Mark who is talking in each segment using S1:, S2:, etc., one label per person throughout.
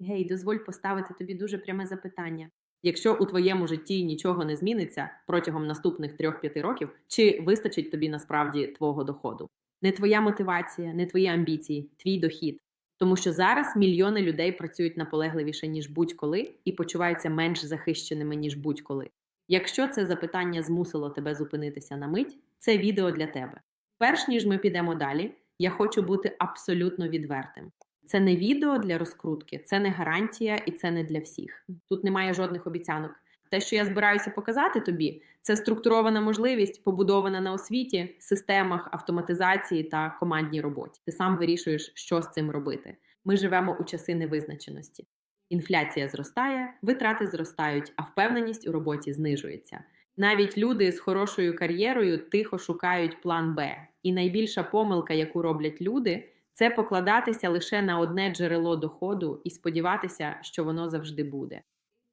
S1: Гей, дозволь поставити тобі дуже пряме запитання. Якщо у твоєму житті нічого не зміниться протягом наступних 3-5 років, чи вистачить тобі насправді твого доходу? Не твоя мотивація, не твої амбіції, твій дохід. Тому що зараз мільйони людей працюють наполегливіше, ніж будь-коли, і почуваються менш захищеними, ніж будь-коли. Якщо це запитання змусило тебе зупинитися на мить, це відео для тебе. Перш ніж ми підемо далі, я хочу бути абсолютно відвертим. Це не відео для розкрутки, це не гарантія і це не для всіх. Тут немає жодних обіцянок. Те, що я збираюся показати тобі, це структурована можливість, побудована на освіті, системах автоматизації та командній роботі. Ти сам вирішуєш, що з цим робити. Ми живемо у часи невизначеності. Інфляція зростає, витрати зростають, а впевненість у роботі знижується. Навіть люди з хорошою кар'єрою тихо шукають план Б. І найбільша помилка, яку роблять люди, це покладатися лише на одне джерело доходу і сподіватися, що воно завжди буде.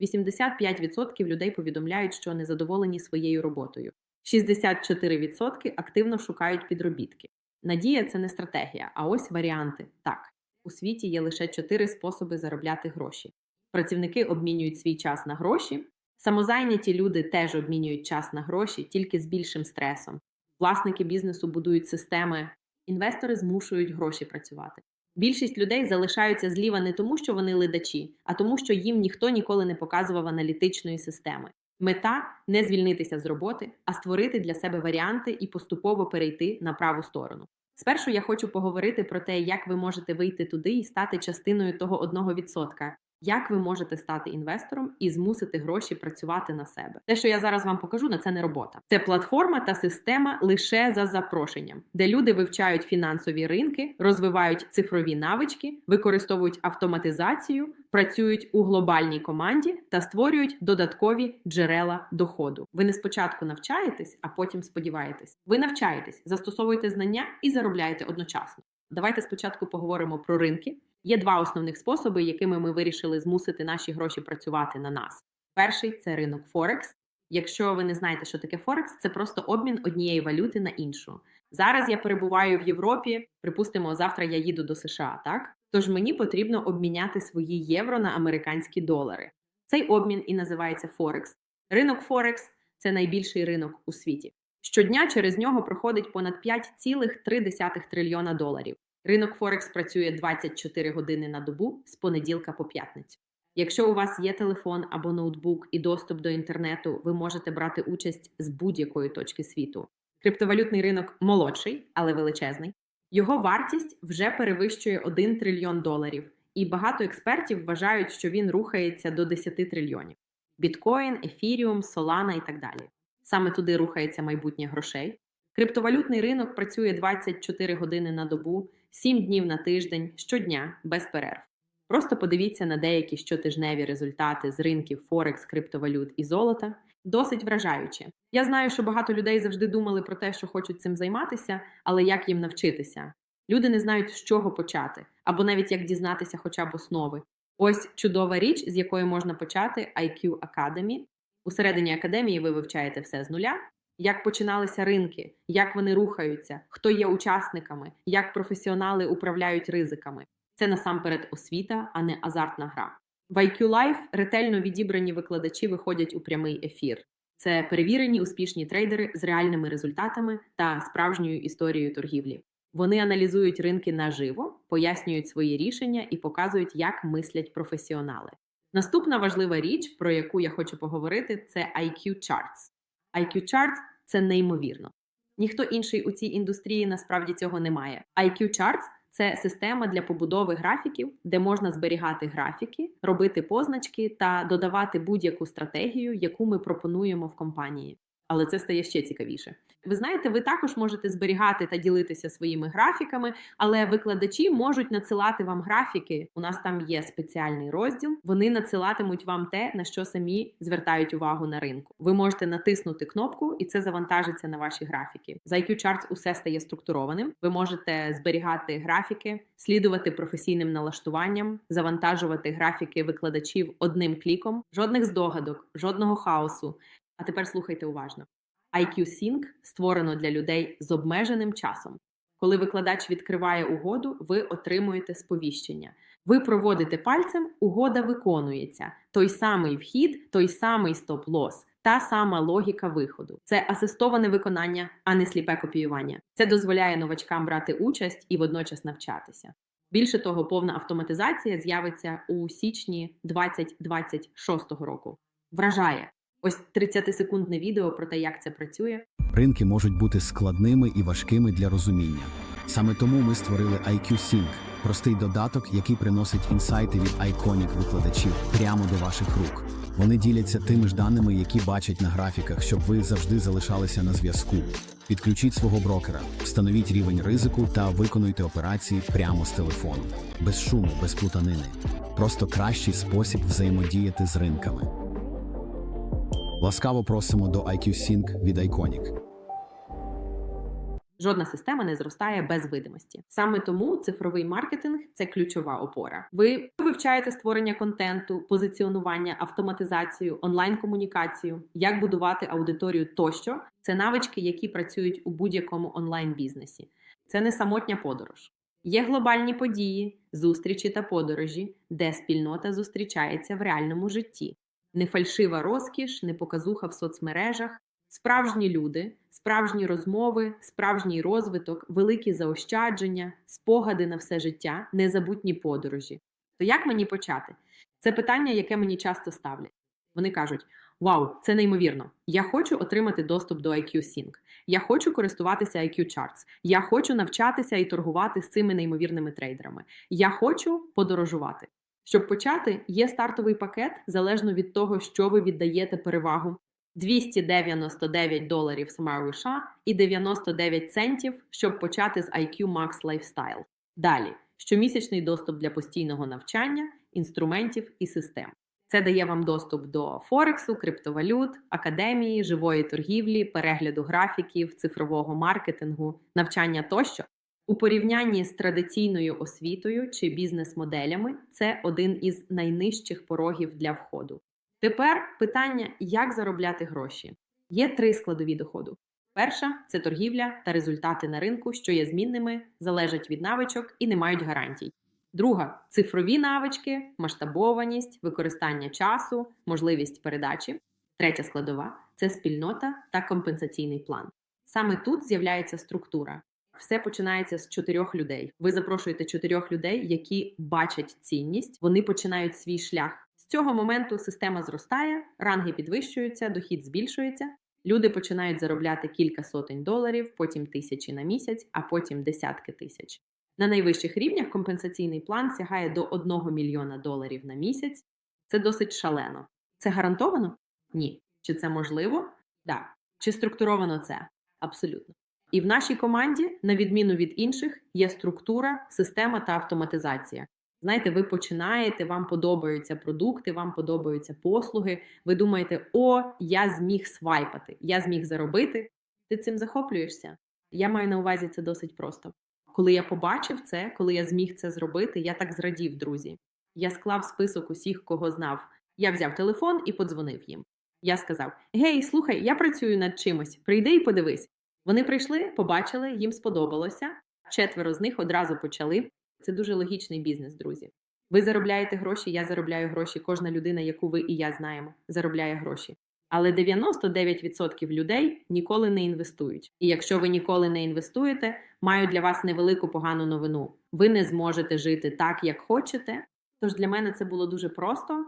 S1: 85% людей повідомляють, що незадоволені своєю роботою. 64% активно шукають підробітки. Надія це не стратегія, а ось варіанти. Так, у світі є лише 4 способи заробляти гроші. Працівники обмінюють свій час на гроші. Самозайняті люди теж обмінюють час на гроші тільки з більшим стресом. Власники бізнесу будують системи, інвестори змушують гроші працювати. Більшість людей залишаються зліва не тому, що вони ледачі, а тому, що їм ніхто ніколи не показував аналітичної системи. Мета не звільнитися з роботи, а створити для себе варіанти і поступово перейти на праву сторону. Спершу я хочу поговорити про те, як ви можете вийти туди і стати частиною того 1%. Як ви можете стати інвестором і змусити гроші працювати на себе? Те, що я зараз вам покажу, на це не робота. Це платформа та система лише за запрошенням, де люди вивчають фінансові ринки, розвивають цифрові навички, використовують автоматизацію, працюють у глобальній команді та створюють додаткові джерела доходу. Ви не спочатку навчаєтесь, а потім сподіваєтесь. Ви навчаєтесь, застосовуєте знання і заробляєте одночасно. Давайте спочатку поговоримо про ринки. Є два основних способи, якими ми вирішили змусити наші гроші працювати на нас. Перший це ринок Форекс. Якщо ви не знаєте, що таке Форекс, це просто обмін однієї валюти на іншу. Зараз я перебуваю в Європі. Припустимо, завтра я їду до США, так? Тож мені потрібно обміняти свої євро на американські долари. Цей обмін і називається Форекс. Ринок Форекс це найбільший ринок у світі. Щодня через нього проходить понад 5,3 трильйона доларів. Ринок Форекс працює 24 години на добу з понеділка по п'ятницю. Якщо у вас є телефон або ноутбук і доступ до інтернету, ви можете брати участь з будь-якої точки світу. Криптовалютний ринок молодший, але величезний. Його вартість вже перевищує 1 трильйон доларів, і багато експертів вважають, що він рухається до 10 трильйонів. Біткоін, ефіріум, солана і так далі. Саме туди рухається майбутнє грошей. Криптовалютний ринок працює 24 години на добу, 7 днів на тиждень, щодня, без перерв. Просто подивіться на деякі щотижневі результати з ринків Форекс, криптовалют і золота. Досить вражаюче. Я знаю, що багато людей завжди думали про те, що хочуть цим займатися, але як їм навчитися? Люди не знають, з чого почати, або навіть як дізнатися хоча б основи. Ось чудова річ, з якої можна почати IQ Academy. Усередині академії ви вивчаєте все з нуля, як починалися ринки, як вони рухаються, хто є учасниками, як професіонали управляють ризиками. Це насамперед освіта, а не азартна гра. В IQ Life ретельно відібрані викладачі виходять у прямий ефір. Це перевірені успішні трейдери з реальними результатами та справжньою історією торгівлі. Вони аналізують ринки наживо, пояснюють свої рішення і показують, як мислять професіонали. Наступна важлива річ, про яку я хочу поговорити, це IQ Charts. IQ Charts – це неймовірно. Ніхто інший у цій індустрії насправді цього не має. IQ Charts – це система для побудови графіків, де можна зберігати графіки, робити позначки та додавати будь-яку стратегію, яку ми пропонуємо в компанії. Але це стає ще цікавіше. Ви знаєте, ви також можете зберігати та ділитися своїми графіками, але викладачі можуть надсилати вам графіки. У нас там є спеціальний розділ. Вони надсилатимуть вам те, на що самі звертають увагу на ринку. Ви можете натиснути кнопку, і це завантажиться на ваші графіки. За IQ Charts усе стає структурованим. Ви можете зберігати графіки, слідувати професійним налаштуванням, завантажувати графіки викладачів одним кліком, жодних здогадок, жодного хаосу. А тепер слухайте уважно. IQ Sync створено для людей з обмеженим часом. Коли викладач відкриває угоду, ви отримуєте сповіщення. Ви проводите пальцем, угода виконується. Той самий вхід, той самий стоп-лос, та сама логіка виходу. Це асистоване виконання, а не сліпе копіювання. Це дозволяє новачкам брати участь і водночас навчатися. Більше того, повна автоматизація з'явиться у січні 2026 року. Вражає ось 30-секундне відео про те, як це працює.
S2: Ринки можуть бути складними і важкими для розуміння. Саме тому ми створили IQ Sync – простий додаток, який приносить інсайти від Iconic викладачів прямо до ваших рук. Вони діляться тими ж даними, які бачать на графіках, щоб ви завжди залишалися на зв'язку. Підключіть свого брокера, встановіть рівень ризику та виконуйте операції прямо з телефону, без шуму, без плутанини. Просто кращий спосіб взаємодіяти з ринками. Ласкаво просимо до IQ Sync від Iconic.
S1: Жодна система не зростає без видимості. Саме тому цифровий маркетинг це ключова опора. Ви вивчаєте створення контенту, позиціонування, автоматизацію, онлайн-комунікацію, як будувати аудиторію тощо. Це навички, які працюють у будь-якому онлайн-бізнесі. Це не самотня подорож. Є глобальні події, зустрічі та подорожі, де спільнота зустрічається в реальному житті. Не фальшива розкіш, не показуха в соцмережах, Справжні люди, справжні розмови, справжній розвиток, великі заощадження, спогади на все життя, незабутні подорожі. То як мені почати? Це питання, яке мені часто ставлять. Вони кажуть: Вау, це неймовірно! Я хочу отримати доступ до IQ Sync. Я хочу користуватися IQ Charts. Я хочу навчатися і торгувати з цими неймовірними трейдерами. Я хочу подорожувати. Щоб почати, є стартовий пакет залежно від того, що ви віддаєте перевагу 299 доларів Самару США і 99 центів, щоб почати з IQ Max Lifestyle. Далі щомісячний доступ для постійного навчання, інструментів і систем. Це дає вам доступ до Форексу, криптовалют, академії, живої торгівлі, перегляду графіків, цифрового маркетингу, навчання тощо. У порівнянні з традиційною освітою чи бізнес-моделями це один із найнижчих порогів для входу. Тепер питання, як заробляти гроші. Є три складові доходу. Перша це торгівля та результати на ринку, що є змінними, залежать від навичок і не мають гарантій. Друга цифрові навички, масштабованість, використання часу, можливість передачі. Третя складова це спільнота та компенсаційний план. Саме тут з'являється структура. Все починається з чотирьох людей. Ви запрошуєте чотирьох людей, які бачать цінність, вони починають свій шлях. З цього моменту система зростає, ранги підвищуються, дохід збільшується. Люди починають заробляти кілька сотень доларів, потім тисячі на місяць, а потім десятки тисяч. На найвищих рівнях компенсаційний план сягає до 1 мільйона доларів на місяць. Це досить шалено. Це гарантовано? Ні. Чи це можливо? Так. Да. Чи структуровано це? Абсолютно. І в нашій команді, на відміну від інших, є структура, система та автоматизація. Знаєте, ви починаєте, вам подобаються продукти, вам подобаються послуги. Ви думаєте, о, я зміг свайпати, я зміг заробити. Ти цим захоплюєшся? Я маю на увазі це досить просто. Коли я побачив це, коли я зміг це зробити, я так зрадів, друзі. Я склав список усіх, кого знав. Я взяв телефон і подзвонив їм. Я сказав: Гей, слухай, я працюю над чимось, прийди і подивись. Вони прийшли, побачили, їм сподобалося. Четверо з них одразу почали. Це дуже логічний бізнес, друзі. Ви заробляєте гроші, я заробляю гроші. Кожна людина, яку ви і я знаємо, заробляє гроші. Але 99% людей ніколи не інвестують. І якщо ви ніколи не інвестуєте, маю для вас невелику погану новину. Ви не зможете жити так, як хочете. Тож для мене це було дуже просто.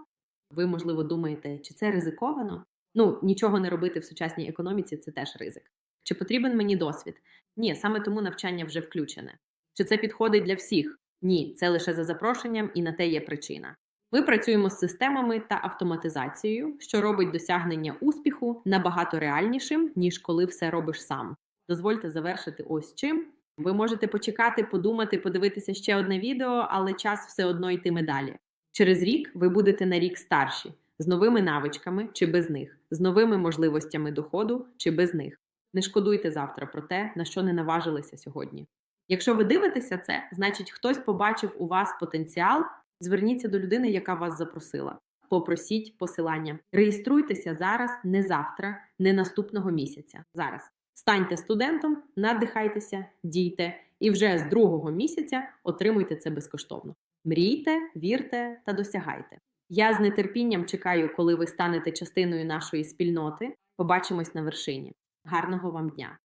S1: Ви, можливо, думаєте, чи це ризиковано? Ну, нічого не робити в сучасній економіці це теж ризик. Чи потрібен мені досвід? Ні, саме тому навчання вже включене. Чи це підходить для всіх? Ні, це лише за запрошенням і на те є причина. Ми працюємо з системами та автоматизацією, що робить досягнення успіху набагато реальнішим, ніж коли все робиш сам. Дозвольте завершити ось чим. Ви можете почекати, подумати, подивитися ще одне відео, але час все одно йтиме далі. Через рік ви будете на рік старші, з новими навичками чи без них, з новими можливостями доходу чи без них. Не шкодуйте завтра про те, на що не наважилися сьогодні. Якщо ви дивитеся це, значить хтось побачив у вас потенціал. Зверніться до людини, яка вас запросила. Попросіть посилання. Реєструйтеся зараз, не завтра, не наступного місяця. Зараз станьте студентом, надихайтеся, дійте, і вже з другого місяця отримуйте це безкоштовно. Мрійте, вірте та досягайте. Я з нетерпінням чекаю, коли ви станете частиною нашої спільноти. Побачимось на вершині. Гарного вам дня!